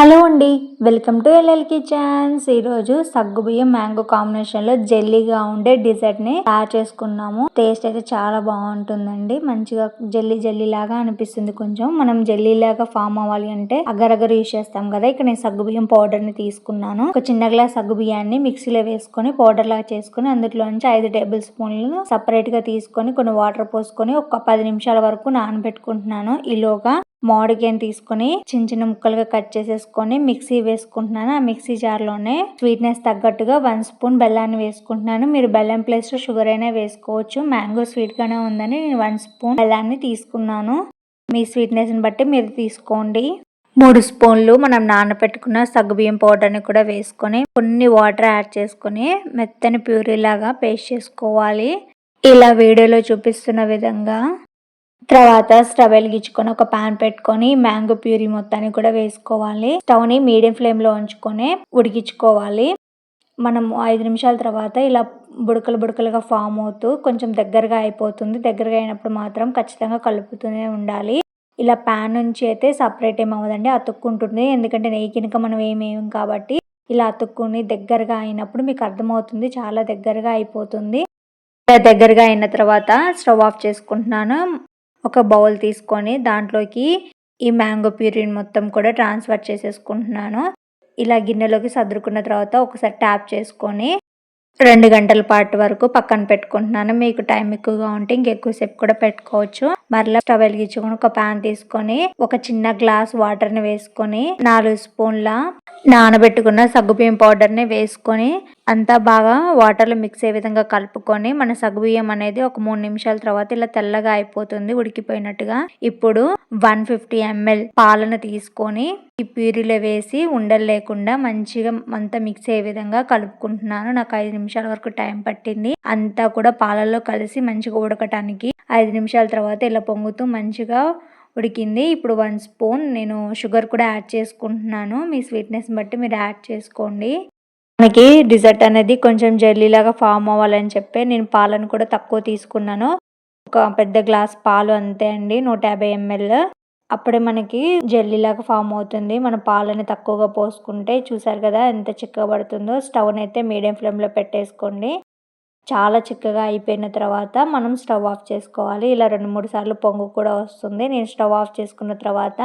Hello అండి welcome to LL kitchens. ఈరోజు సగ్గుబియ్యం మ్యాంగో కాంబినేషన్లో జెల్లీగా ఉండే డిజర్ట్ని తయారు చేసుకున్నాము. టేస్ట్ అయితే చాలా బాగుంటుందండి. మంచిగా జెల్లీ జెల్లీ లాగా అనిపిస్తుంది కొంచెం. మనం జెల్లీ లాగా ఫామ్ అవ్వాలి అంటే అగరగర యూజ్ యూస్ చేస్తాం కదా. ఇక్కడ నేను సగ్గుబియ్యం పౌడర్ని తీసుకున్నాను. ఒక చిన్న గ్లాస్ సగ్గుబియ్యాన్ని మిక్సీలో వేసుకొని పౌడర్ లాగా చేసుకుని అందులో నుంచి ఐదు టేబుల్ స్పూన్లు సపరేట్గా తీసుకొని కొన్ని వాటర్ పోసుకొని ఒక పది నిమిషాల వరకు నానబెట్టుకుంటున్నాను. ఈలోగా మామిడికాయని తీసుకొని చిన్న చిన్న ముక్కలుగా కట్ చేసేసుకొని మిక్సీ వేసుకుంటున్నాను. ఆ మిక్సీ జార్లోనే స్వీట్నెస్ తగ్గట్టుగా వన్ స్పూన్ బెల్లాన్ని వేసుకుంటున్నాను. మీరు బెల్లం ప్లేస్లో షుగర్ అయినా వేసుకోవచ్చు. మ్యాంగో స్వీట్గానే ఉందని నేను వన్ స్పూన్ బెల్లాన్ని తీసుకున్నాను. మీ స్వీట్నెస్ని బట్టి మీరు తీసుకోండి. మూడు స్పూన్లు మనం నానబెట్టుకున్న సగ్గుబియ్యం పౌడర్ని కూడా వేసుకొని కొన్ని వాటర్ యాడ్ చేసుకొని మెత్తని ప్యూరీ లాగా పేస్ట్ చేసుకోవాలి. ఇలా వీడియోలో చూపిస్తున్న విధంగా తర్వాత స్టవ్ వెలిగించుకొని ఒక పాన్ పెట్టుకొని మ్యాంగో ప్యూరీ మొత్తాన్ని కూడా వేసుకోవాలి. స్టవ్ని మీడియం ఫ్లేమ్లో ఉంచుకొని ఉడికించుకోవాలి. మనం ఐదు నిమిషాల తర్వాత ఇలా బుడకలు బుడకలుగా ఫామ్ అవుతూ కొంచెం దగ్గరగా అయిపోతుంది. దగ్గరగా అయినప్పుడు మాత్రం ఖచ్చితంగా కలుపుతూనే ఉండాలి. ఇలా ప్యాన్ నుంచి అయితే సపరేట్ ఏమవుదండి అతుక్కుంటుంది. ఎందుకంటే నెయ్యి కనుక మనం ఏమేయం కాబట్టి ఇలా అతుక్కుని దగ్గరగా అయినప్పుడు మీకు అర్థమవుతుంది చాలా దగ్గరగా అయిపోతుంది. దగ్గరగా అయిన తర్వాత స్టవ్ ఆఫ్ చేసుకుంటున్నాను. ఒక బౌల్ తీసుకొని దాంట్లోకి ఈ మ్యాంగో ప్యూరిన్ మొత్తం కూడా ట్రాన్స్ఫర్ చేసేసుకుంటున్నాను. ఇలా గిన్నెలోకి సర్దుకున్న తర్వాత ఒకసారి ట్యాప్ చేసుకొని రెండు గంటల పాటు వరకు పక్కన పెట్టుకుంటున్నాను. మీకు టైం ఎక్కువగా ఉంటే ఇంకెక్కువసేపు కూడా పెట్టుకోవచ్చు. మరలా స్టవ్ వెలిగించుకొని ఒక ప్యాన్ తీసుకొని ఒక చిన్న గ్లాస్ వాటర్ని వేసుకొని నాలుగు స్పూన్ల నానబెట్టుకున్న సగ్గుబియ్యం పౌడర్ని వేసుకొని అంతా బాగా వాటర్లో మిక్స్ అయ్యే విధంగా కలుపుకొని మన సగ్గుబియ్యం అనేది ఒక మూడు నిమిషాల తర్వాత ఇలా తెల్లగా అయిపోతుంది ఉడికిపోయినట్టుగా. ఇప్పుడు వన్ ఫిఫ్టీ ఎంఎల్ పాలను తీసుకొని ఈ ప్యూరీలో వేసి ఉండలు లేకుండా మంచిగా అంతా మిక్స్ అయ్యే విధంగా కలుపుకుంటున్నాను. నాకు ఐదు నిమిషాల వరకు టైం పట్టింది. అంతా కూడా పాలల్లో కలిసి మంచిగా ఉడకటానికి ఐదు నిమిషాల తర్వాత ఇలా పొంగుతూ మంచిగా ఉడికింది. ఇప్పుడు వన్ స్పూన్ నేను షుగర్ కూడా యాడ్ చేసుకుంటున్నాను. మీ స్వీట్నెస్ బట్టి మీరు యాడ్ చేసుకోండి. మనకి డిజర్ట్ అనేది కొంచెం జెల్లీలాగా ఫామ్ అవ్వాలని చెప్పి నేను పాలను కూడా తక్కువ తీసుకున్నాను. ఒక పెద్ద గ్లాస్ పాలు అంతే అండి నూట యాభై ఎంఎల్. అప్పుడే మనకి జెల్లీలాగా ఫామ్ అవుతుంది. మన పాలని తక్కువగా పోసుకుంటే చూసారు కదా ఎంత చిక్కగా పడుతుందో. స్టవ్ని అయితే మీడియం ఫ్లేమ్లో పెట్టేసుకోండి. చాలా చిక్కగా అయిపోయిన తర్వాత మనం స్టవ్ ఆఫ్ చేసుకోవాలి. ఇలా రెండు మూడు సార్లు పొంగు కూడా వస్తుంది. నేను స్టవ్ ఆఫ్ చేసుకున్న తర్వాత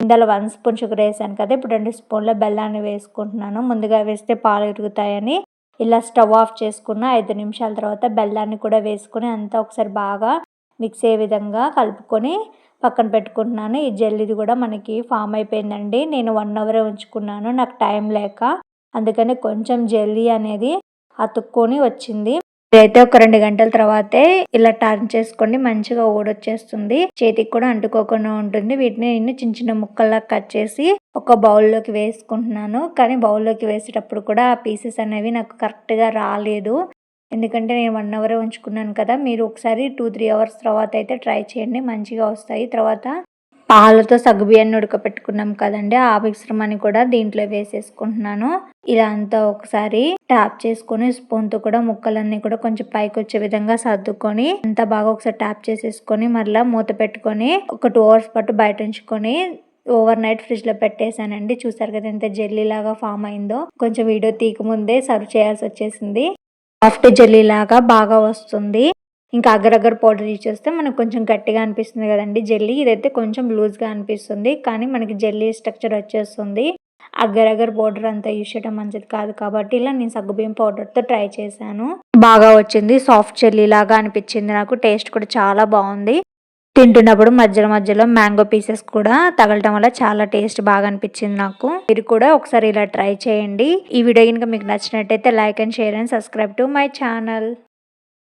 ఇందులో వన్ స్పూన్ షుగర్ వేసాను కదా. ఇప్పుడు రెండు స్పూన్ల బెల్లాన్ని వేసుకుంటున్నాను. ముందుగా వేస్తే పాలు ఇరుగుతాయని ఇలా స్టవ్ ఆఫ్ చేసుకున్న ఐదు నిమిషాల తర్వాత బెల్లాన్ని కూడా వేసుకుని అంతా ఒకసారి బాగా మిక్స్ అయ్యే విధంగా కలుపుకొని పక్కన పెట్టుకుంటున్నాను. ఈ జెల్లీది కూడా మనకి ఫామ్ అయిపోయిందండి. నేను వన్ అవరే ఉంచుకున్నాను. నాకు టైం లేక అందుకని కొంచెం జెల్లీ అనేది అతుక్కొని వచ్చింది. ఇదైతే ఒక రెండు గంటల తర్వాతే ఇలా టర్న్ చేసుకోండి మంచిగా ఊడొచ్చేస్తుంది. చేతికి కూడా అంటుకోకుండా ఉంటుంది. వీటిని నేను చిన్న చిన్న ముక్కల్లా కట్ చేసి ఒక బౌల్లోకి వేసుకుంటున్నాను. కానీ బౌల్లోకి వేసేటప్పుడు కూడా ఆ పీసెస్ అనేవి నాకు కరెక్ట్గా రాలేదు. ఎందుకంటే నేను వన్ అవరే ఉంచుకున్నాను కదా. మీరు ఒకసారి టూ త్రీ అవర్స్ తర్వాత అయితే ట్రై చేయండి. మంచిగా వస్తాయి. తర్వాత పాలతో సగ్గుబియ్యాన్ని ఉడకపెట్టుకున్నాం కదండి. ఆ మిశ్రమాన్ని కూడా దీంట్లో వేసేసుకుంటున్నాను. ఇలా అంతా ఒకసారి ట్యాప్ చేసుకొని స్పూన్తో కూడా ముక్కలన్నీ కూడా కొంచెం పైకి వచ్చే విధంగా సర్దుకొని అంతా బాగా ఒకసారి ట్యాప్ చేసేసుకొని మరలా మూత పెట్టుకొని ఒక టూ అవర్స్ పాటు బయట ఉంచుకొని ఓవర్ నైట్ ఫ్రిడ్జ్లో పెట్టేశానండి. చూసారు కదా ఎంత జెల్లీ లాగా ఫామ్ అయిందో. కొంచెం వీడియో తీక ముందే సర్వ్ చేయాల్సి వచ్చేసింది. సాఫ్ట్ జెల్లీ లాగా బాగా వస్తుంది. ఇంకా అగరగర్ పౌడర్ యూజ్ చేస్తే మనకు కొంచెం గట్టిగా అనిపిస్తుంది కదండి. జెల్లీ ఇదైతే కొంచెం లూజ్గా అనిపిస్తుంది. కానీ మనకి జెల్లీ స్ట్రక్చర్ వచ్చేస్తుంది. అగ్గరగర్ పౌడర్ అంతా యూజ్ చేయడం మంచిది కాదు కాబట్టి ఇలా నేను సగ్గుబియ్యం పౌడర్తో ట్రై చేశాను. బాగా వచ్చింది. సాఫ్ట్ జెల్లీ లాగా అనిపించింది నాకు. టేస్ట్ కూడా చాలా బాగుంది. తింటున్నప్పుడు మధ్యలో మధ్యలో మ్యాంగో పీసెస్ కూడా తగలటం వల్ల చాలా టేస్ట్ బాగా అనిపించింది నాకు. మీరు కూడా ఒకసారి ఇలా ట్రై చేయండి. ఈ వీడియో కనుక మీకు నచ్చినట్టయితే like and share and subscribe to my channel